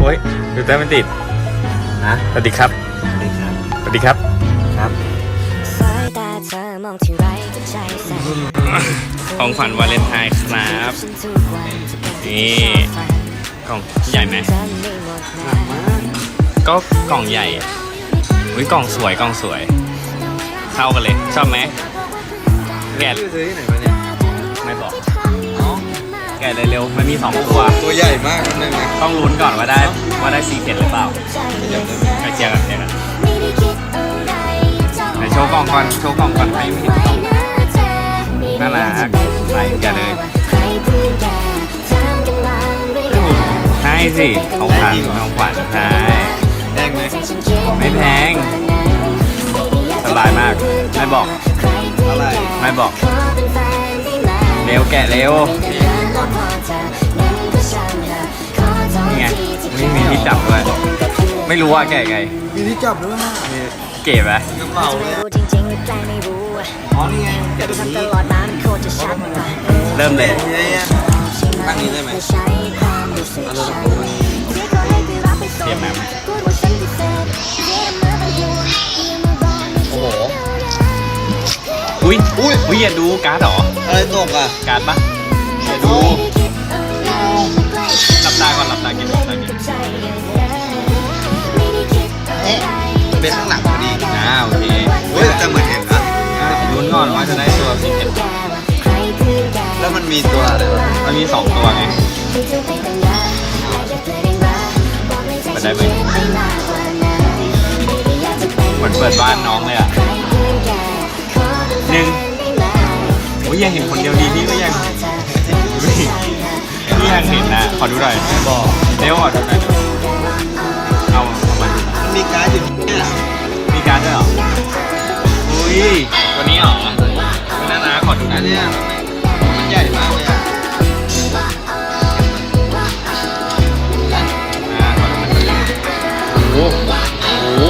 โอ้ยดูแต่ไม่ติดฮะสวัสดีครับสวัสดีครับสวัสดีครับครับสายตาเธอมองที่ไรก็ใจสั่นของขวัญวาเลนไทน์ครับฉันทุกวันจะเป็นนี่ฝันกล่องใหญ่ไหมเธอไม่หมดนะก็กล่องใหญ่อะอุ้ยกล่องสวยกล่องสวย เข้ากันเลย ชอบไหมแกะซื้อที่ไหนมาเนี่ยไม่บอก แกะเลยเร็วมันมีสองตัว ตัวใหญ่มากนั่นเองนะต้องลุ้นก่อนว่าได้ว่าได้ซีเค็ดหรือเปล่าไปเชียร์กันเชียร์กันไม่ได้คิดอะไรจะไหนโชว์กล่องก่อนโชว์กล่องก่อนให้ไม่เห็นกล่องน่ารักใส่แกะเลยใครเพื่อนแกทำกันมาเรื่อยๆให้สิของขวัญของขวัญใช่แพงไหมไม่แพงสบายมากไม่บอกเท่าไหร่ไม่บอกเร็วแกะเร็ว นี่ไงนี่มีที่จับด้วย ไม่รู้ว่าแกะไง มีที่จับด้วยนะมีเก๋ไหมกระเป๋าเลยอะจริงๆหรือแกล้งไม่รู้อะอ๋อนี่ไงแกะตรงทำตนี้ลอดมามันโคตรจะชัดกว่าเริ่มเลยนี่ไงอะตั้งนี้ได้ไหมใช้ความรู้สึกเอาเลยฉันเอาเลยที่เขาให้ไปรับไปส่งเตรียมน้พูดว่าฉันพิเศษเรียกมาเป็นห่วงอย่ามาบอกไม่โอ้โห อุ้ยอุ้ยอุ้ยอย่าดูการ์ดเหรอ อะไรตกอะ การ์ดปะอย่าดู ข้างหลังพอดีอ่าโอเคเฮ้ยแต่เหมือนเห็นนะลุ้นก่อนว่าจะได้ตัวซีเค็ดแล้วมันมีตัวอะไรมันมีสองตัวไงไปได้ไหมเหมือนเปิดบ้านน้องเลยอะหนึ่งโอ้ยยังเห็นคนเดียวดีพี่ก็ยังพี่ยังเห็นนะ ขอดูหน่อยบอกเร็วขอดูหน่อย มีการ์ดอยู่เนี่ยมีการดด้วยเหรอ อุ้ยตัวนี้เหรอน่ารักขอดูอัน่อนเนี้ยมันใหญ่มากเลยอะอ่าขอดูหน่อยโอ้โหโอ้โห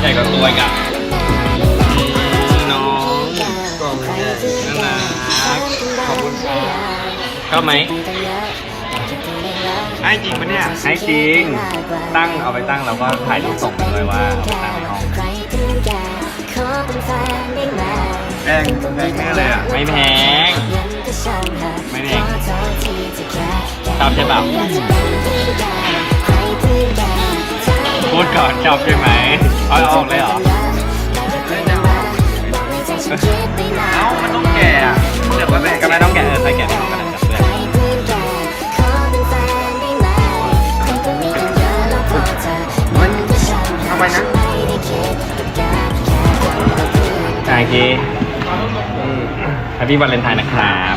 ใหญ่กว่าตัวอีกอะอืมน้องกล่องมันใหญ่น่ารักขอบคุณครับชอบไหม ให้จริงปะเนี่ย ให้จริง ตั้งเอาไปตั้งแล้วก็ถ่ายรูปส่งไปเลยว่าเอาไปตั้งในห้องแพงแพงแน่เลยอะ ไม่แพง ไม่แพงชอบใช่เปล่าพูดก่อนชอบใช่ไหมเอาเอาออกเลยเหรอ เอาไปนะโอเคแฮปปี้วันเลนไทน์นะครับ